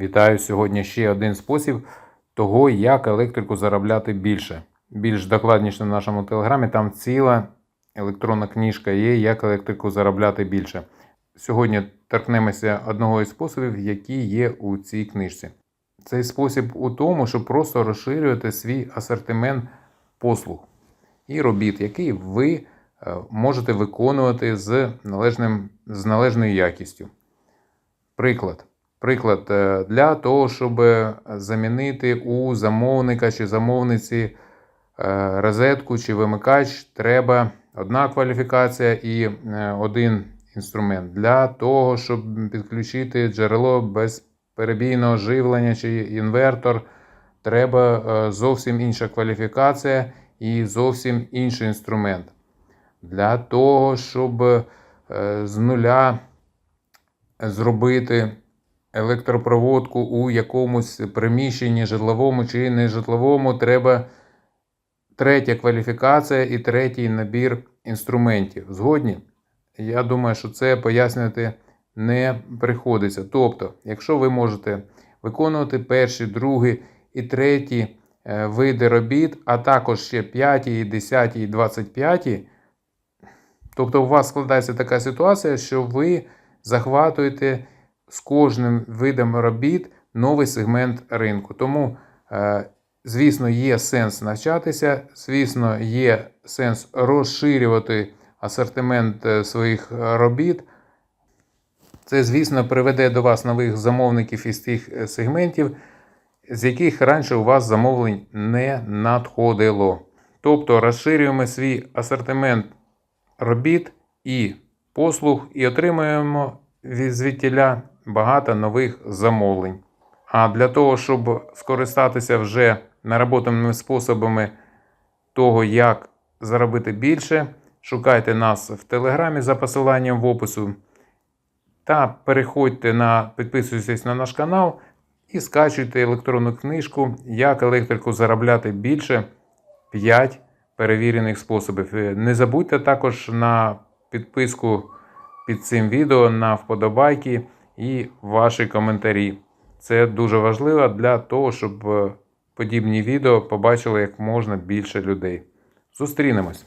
Вітаю сьогодні ще один спосіб того, як електрику заробляти більше. Більш докладніше на нашому телеграмі, там ціла електронна книжка є, як електрику заробляти більше. Сьогодні торкнемося одного із способів, які є у цій книжці. Цей спосіб у тому, щоб просто розширювати свій асортимент послуг і робіт, який ви е, можете виконувати з, належним, з належною якістю. Приклад. Приклад, е, для того, щоб замінити у замовника чи замовниці е, розетку чи вимикач, треба одна кваліфікація і е, один інструмент. Для того, щоб підключити джерело безперебійного живлення чи інвертор, треба е, зовсім інша кваліфікація і зовсім інший інструмент. Для того, щоб е, з нуля зробити електропроводку у якомусь приміщенні житловому чи нежитловому, треба третя кваліфікація і третій набір інструментів. Згодні? Я думаю, що це пояснювати не приходиться. Тобто, якщо ви можете виконувати перші, другі і треті е, види робіт, а також ще п'яті, десяті і двадцять п'яті, тобто у вас складається така ситуація, що ви захватуєте з кожним видом робіт новий сегмент ринку. Тому, е, звісно, є сенс навчатися, звісно, є сенс розширювати асортимент е, своїх робіт. Це, звісно, приведе до вас нових замовників із тих е, сегментів, з яких раніше у вас замовлень не надходило. Тобто розширюємо свій асортимент робіт і послуг і отримуємо звідтіля багато нових замовлень. А для того, щоб скористатися вже наработаними способами того, як заробити більше, шукайте нас в Телеграмі за посиланням в опису. Та переходьте на підписуйтесь на наш канал і скачуйте електронну книжку, як електрику заробляти більше 5 перевірених способів. Е, Не забудьте також на підписку під цим відео, на вподобайки і ваші коментарі. Це дуже важливо для того, щоб е, подібні відео побачили як можна більше людей. Зустрінемось!